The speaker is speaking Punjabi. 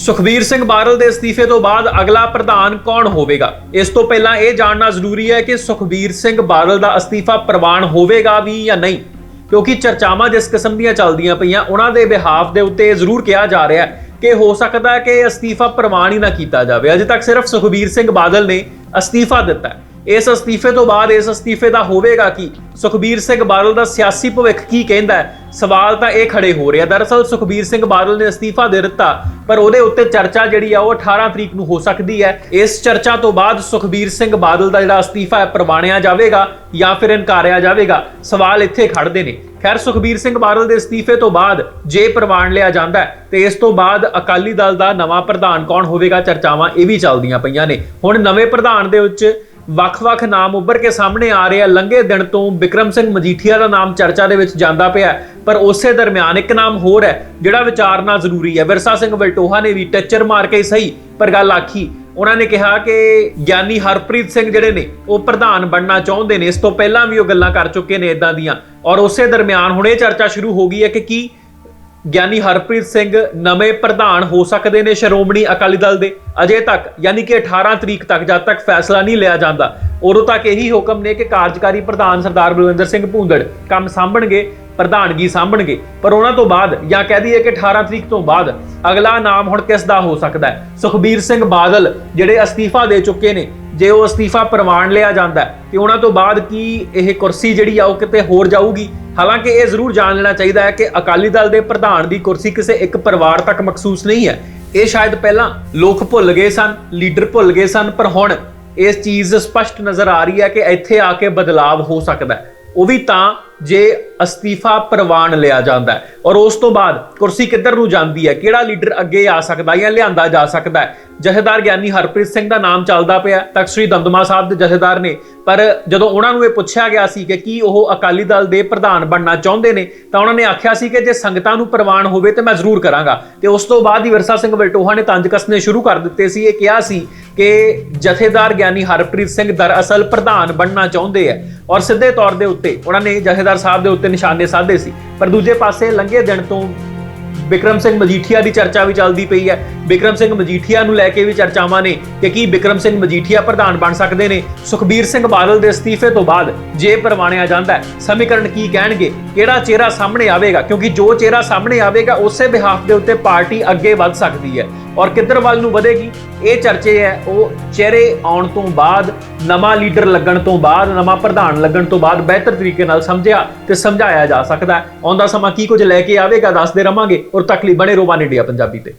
ਸੁਖਬੀਰ ਸਿੰਘ ਬਾਦਲ ਦੇ ਅਸਤੀਫੇ ਤੋਂ ਬਾਅਦ ਅਗਲਾ ਪ੍ਰਧਾਨ ਕੌਣ ਹੋਵੇਗਾ? ਇਸ ਤੋਂ ਪਹਿਲਾਂ ਇਹ ਜਾਣਨਾ ਜ਼ਰੂਰੀ ਹੈ ਕਿ ਸੁਖਬੀਰ ਸਿੰਘ ਬਾਦਲ ਦਾ ਅਸਤੀਫਾ ਪ੍ਰਵਾਨ ਹੋਵੇਗਾ ਵੀ ਜਾਂ ਨਹੀਂ। ਕਿਉਂਕਿ ਚਰਚਾਵਾਂ ਜਿਸ ਕਿਸਮ ਦੀਆਂ ਚੱਲਦੀਆਂ ਪਈਆਂ, ਉਹਨਾਂ ਦੇ ਬਿਹਾਫ ਦੇ ਉੱਤੇ ਇਹ ਜ਼ਰੂਰ ਕਿਹਾ ਜਾ ਰਿਹਾ ਹੈ ਕਿ ਹੋ ਸਕਦਾ ਹੈ ਕਿ ਅਸਤੀਫਾ ਪ੍ਰਵਾਨ ਹੀ ਨਾ ਕੀਤਾ ਜਾਵੇ। ਅਜੇ ਤੱਕ ਸਿਰਫ ਸੁਖਬੀਰ ਸਿੰਘ ਬਾਦਲ ਨੇ ਅਸਤੀਫਾ ਦਿੱਤਾ ਹੈ। ਇਸ ਅਸਤੀਫੇ ਤੋਂ ਬਾਅਦ ਇਸ ਅਸਤੀਫੇ ਦਾ ਹੋਵੇਗਾ ਕੀ? ਸੁਖਬੀਰ ਸਿੰਘ ਬਾਦਲ ਦਾ ਸਿਆਸੀ ਭਵਿੱਖ ਕੀ ਕਹਿੰਦਾ ਹੈ? ਸਵਾਲ ਤਾਂ ਇਹ ਖੜੇ ਹੋ ਰਿਹਾ। ਦਰਅਸਲ ਸੁਖਬੀਰ ਸਿੰਘ ਬਾਦਲ ਨੇ ਅਸਤੀਫਾ ਦੇ ਦਿੱਤਾ, ਪਰ ਉਹਦੇ ਉੱਤੇ ਚਰਚਾ ਜਿਹੜੀ ਆ ਉਹ 18 ਤਰੀਕ ਨੂੰ ਹੋ ਸਕਦੀ ਹੈ। ਇਸ ਚਰਚਾ ਤੋਂ ਬਾਅਦ ਸੁਖਬੀਰ ਸਿੰਘ ਬਾਦਲ ਦਾ ਜਿਹੜਾ ਅਸਤੀਫਾ ਹੈ ਪ੍ਰਵਾਨਿਆ ਜਾਵੇਗਾ ਜਾਂ ਫਿਰ ਇਨਕਾਰਿਆ ਜਾਵੇਗਾ? ਸਵਾਲ ਇੱਥੇ ਖੜਦੇ ਨੇ। ਖੈਰ, ਸੁਖਬੀਰ ਸਿੰਘ ਬਾਦਲ ਦੇ ਅਸਤੀਫੇ ਤੋਂ ਬਾਅਦ ਜੇ ਪ੍ਰਵਾਨ ਲਿਆ ਜਾਂਦਾ ਹੈ, ਤੇ ਇਸ ਤੋਂ ਬਾਅਦ ਅਕਾਲੀ ਦਲ ਦਾ ਨਵਾਂ ਪ੍ਰਧਾਨ ਕੌਣ ਹੋਵੇਗਾ? ਚਰਚਾਵਾਂ ਇਹ ਵੀ ਚੱਲਦੀਆਂ ਪਈਆਂ ਨੇ। ਹੁਣ ਨਵੇਂ ਪ੍ਰਧਾਨ ਦੇ ਵਿੱਚ ਵੱਖ-ਵੱਖ ਨਾਮ ਉੱਭਰ ਕੇ ਸਾਹਮਣੇ ਆ ਰਹੇ ਆ। ਲੰਘੇ ਦਿਨ ਤੋਂ ਵਿਕਰਮ ਸਿੰਘ ਮਜੀਠੀਆ ਦਾ ਨਾਮ ਚਰਚਾ ਦੇ ਵਿੱਚ ਜਾਂਦਾ ਪਿਆ ਪਰ ਉਸੇ ਦਰਮਿਆਨ ਇੱਕ ਨਾਮ ਹੋਰ ਹੈ, ਜਿਹੜਾ ਵਿਚਾਰਨਾ ਜ਼ਰੂਰੀ ਹੈ। ਵਿਰਸਾ ਸਿੰਘ ਵਲਟੋਹਾ ਨੇ ਵੀ ਟੱਚਰ ਮਾਰ ਕੇ ਸਹੀ, ਪਰ ਗੱਲ ਆਖੀ। ਉਹਨਾਂ ਨੇ ਕਿਹਾ ਕਿ ਗਿਆਨੀ ਹਰਪ੍ਰੀਤ ਸਿੰਘ ਜਿਹੜੇ ਨੇ, ਉਹ ਪ੍ਰਧਾਨ ਬਣਨਾ ਚਾਹੁੰਦੇ ਨੇ। ਇਸ ਤੋਂ ਪਹਿਲਾਂ ਵੀ ਉਹ ਗੱਲਾਂ ਕਰ ਚੁੱਕੇ ਨੇ ਇਦਾਂ ਦੀਆਂ। ਔਰ ਉਸੇ ਦਰਮਿਆਨ ਹੁਣ ਇਹ ਚਰਚਾ ਸ਼ੁਰੂ ਹੋ ਗਈ ਹੈ ਕਿ ਕੀ ਗਿਆਨੀ ਹਰਪ੍ਰੀਤ ਸਿੰਘ ਨਵੇਂ ਪ੍ਰਧਾਨ ਹੋ ਸਕਦੇ ਨੇ ਸ਼੍ਰੋਮਣੀ ਅਕਾਲੀ ਦਲ ਦੇ। ਅਜੇ ਤੱਕ, ਯਾਨੀ ਕਿ 18 ਤਰੀਕ ਤੱਕ, ਜਦ ਤੱਕ ਫੈਸਲਾ ਨਹੀਂ ਲਿਆ ਜਾਂਦਾ, ਉਦੋਂ ਤੱਕ ਇਹੀ ਹੁਕਮ ਨੇ ਕਿ ਕਾਰਜਕਾਰੀ ਪ੍ਰਧਾਨ ਸਰਦਾਰ ਬਲਵਿੰਦਰ ਸਿੰਘ ਭੂੰਦੜ ਕੰਮ ਸਾਂਭਣਗੇ, ਪ੍ਰਧਾਨਗੀ ਸਾਂਭਣਗੇ। ਪਰ ਉਹਨਾਂ ਤੋਂ ਬਾਅਦ, ਜਾਂ ਕਹਿ ਦਈਏ ਕਿ 18 ਤਰੀਕ ਤੋਂ ਬਾਅਦ, ਅਗਲਾ ਨਾਮ ਹੁਣ ਕਿਸ ਦਾ ਹੋ ਸਕਦਾ ਹੈ? ਸੁਖਬੀਰ ਸਿੰਘ ਬਾਦਲ, ਜਿਹੜੇ ਅਸਤੀਫਾ ਦੇ ਚੁੱਕੇ ਨੇ ਜੇ ਉਹ ਅਸਤੀਫਾ ਪ੍ਰਵਾਨ ਲਿਆ ਜਾਂਦਾ ਹੈ, ਤੇ ਉਹਨਾਂ ਤੋਂ ਬਾਅਦ ਕੀ ਇਹ ਕੁਰਸੀ ਜਿਹੜੀ ਆ ਉਹ ਕਿਤੇ ਹੋਰ ਜਾਊਗੀ? ਹਾਲਾਂਕਿ ਇਹ ਜ਼ਰੂਰ ਜਾਣ ਲੈਣਾ ਚਾਹੀਦਾ ਹੈ ਕਿ ਅਕਾਲੀ ਦਲ ਦੇ ਪ੍ਰਧਾਨ ਦੀ ਕੁਰਸੀ ਕਿਸੇ ਇੱਕ ਪਰਿਵਾਰ ਤੱਕ ਮਖਸੂਸ ਨਹੀਂ ਹੈ। ਇਹ ਸ਼ਾਇਦ ਪਹਿਲਾਂ ਲੋਕ ਭੁੱਲ ਗਏ ਸਨ, ਲੀਡਰ ਭੁੱਲ ਗਏ ਸਨ, ਪਰ ਹੁਣ ਇਸ ਚੀਜ਼ ਸਪਸ਼ਟ ਨਜ਼ਰ ਆ ਰਹੀ ਹੈ ਕਿ ਇੱਥੇ ਆ ਕੇ ਬਦਲਾਵ ਹੋ ਸਕਦਾ ਹੈ। ਉਹ ਵੀ ਤਾਂ ਜੇ ਅਸਤੀਫਾ ਪ੍ਰਵਾਨ ਲਿਆ ਜਾਂਦਾ ਹੈ। ਔਰ ਉਸ ਤੋਂ ਬਾਅਦ ਕੁਰਸੀ ਕਿੱਧਰ ਨੂੰ ਜਾਂਦੀ ਹੈ? ਕਿਹੜਾ ਲੀਡਰ ਅੱਗੇ ਆ ਸਕਦਾ ਜਾਂ ਲਿਆਂਦਾ ਜਾ ਸਕਦਾ ਹੈ? ਜਥੇਦਾਰ ਗਿਆਨੀ ਹਰਪ੍ਰੀਤ ਸਿੰਘ ਦਾ ਨਾਮ ਚੱਲਦਾ ਪਿਆ ਤਖਤ ਸ੍ਰੀ ਦਮਦਮਾ ਸਾਹਿਬ ਦੇ ਜਥੇਦਾਰ ਨੇ। ਪਰ ਜਦੋਂ ਉਹਨਾਂ ਨੂੰ ਇਹ ਪੁੱਛਿਆ ਗਿਆ ਸੀ ਕਿ ਕੀ ਉਹ ਅਕਾਲੀ ਦਲ ਦੇ ਪ੍ਰਧਾਨ ਬਣਨਾ ਚਾਹੁੰਦੇ ਨੇ, ਤਾਂ ਉਹਨਾਂ ਨੇ ਆਖਿਆ ਸੀ ਕਿ ਜੇ ਸੰਗਤਾਂ ਨੂੰ ਪ੍ਰਵਾਨ ਹੋਵੇ ਤੇ ਮੈਂ ਜ਼ਰੂਰ ਕਰਾਂਗਾ। ਤੇ ਉਸ ਤੋਂ ਬਾਅਦ ਹੀ ਵਿਰਸਾ ਸਿੰਘ ਵਲਟੋਹਾ ਨੇ ਤੰਜ ਕੱਸਨੇ ਸ਼ੁਰੂ ਕਰ ਦਿੱਤੇ ਸੀ। ਇਹ ਕਿਹਾ ਸੀ ਕਿ ਜਥੇਦਾਰ ਗਿਆਨੀ ਹਰਪ੍ਰੀਤ ਸਿੰਘ ਦਰਅਸਲ ਪ੍ਰਧਾਨ ਬਣਨਾ ਚਾਹੁੰਦੇ ਆ ਔਰ ਸਿੱਧੇ ਤੌਰ ਦੇ ਉੱਤੇ ਉਹਨਾਂ ਨੇ ਜਥੇਦਾਰ ਸਾਹਿਬ ਦੇ ਉੱਤੇ ਨਿਸ਼ਾਨੇ ਸਾਧੇ ਸੀ। ਪਰ ਦੂਜੇ ਪਾਸੇ ਲੰਘੇ ਦਿਨ ਤੋਂ ਬਿਕਰਮ ਸਿੰਘ ਮਜੀਠੀਆ ਦੀ ਚਰਚਾ ਵੀ ਚੱਲਦੀ ਪਈ ਹੈ। ਬਿਕਰਮ ਸਿੰਘ ਮਜੀਠੀਆ ਨੂੰ ਲੈ ਕੇ ਵੀ ਚਰਚਾਵਾਂ ਨੇ ਕਿ ਕੀ ਬਿਕਰਮ ਸਿੰਘ ਮਜੀਠੀਆ ਪ੍ਰਧਾਨ ਬਣ ਸਕਦੇ ਨੇ। ਸੁਖਬੀਰ ਸਿੰਘ ਬਾਦਲ ਦੇ ਅਸਤੀਫੇ ਤੋਂ ਬਾਅਦ ਜੇ ਪ੍ਰਵਾਨਿਆ ਜਾਂਦਾ ਹੈ, ਸਮੀਕਰਨ ਕੀ ਕਹਿਣਗੇ? ਕਿਹੜਾ ਚਿਹਰਾ ਸਾਹਮਣੇ ਆਵੇਗਾ? ਕਿਉਂਕਿ ਜੋ ਚਿਹਰਾ ਸਾਹਮਣੇ ਆਵੇਗਾ, ਉਸੇ ਬਿਹਾਫ ਦੇ ਉੱਤੇ ਪਾਰਟੀ ਅੱਗੇ ਵੱਧ ਸਕਦੀ ਹੈ। ਔਰ ਕਿੱਧਰ ਵੱਲ ਨੂੰ ਵਧੇਗੀ? ਇਹ ਚਰਚੇ ਹੈ, ਉਹ ਚਿਹਰੇ ਆਉਣ ਤੋਂ ਬਾਅਦ ਨਵਾਂ ਲੀਡਰ ਲੱਗਣ ਤੋਂ ਬਾਅਦ, ਨਵਾਂ ਪ੍ਰਧਾਨ ਲੱਗਣ ਤੋਂ ਬਾਅਦ ਬਿਹਤਰ ਤਰੀਕੇ ਨਾਲ ਸਮਝਿਆ ਤੇ ਸਮਝਾਇਆ ਜਾ ਸਕਦਾ ਹੈ। ਆਉਂਦਾ ਸਮਾਂ ਕੀ ਕੁਝ ਲੈ ਕੇ ਆਵੇਗਾ, ਦੱਸਦੇ ਰਵਾਂਗੇ ਔਰ ਤੱਕ ਲਈ ਬਣੇ ਰੋਵਾਨ ਇੰਡੀਆ ਪੰਜਾਬੀ ਤੇ।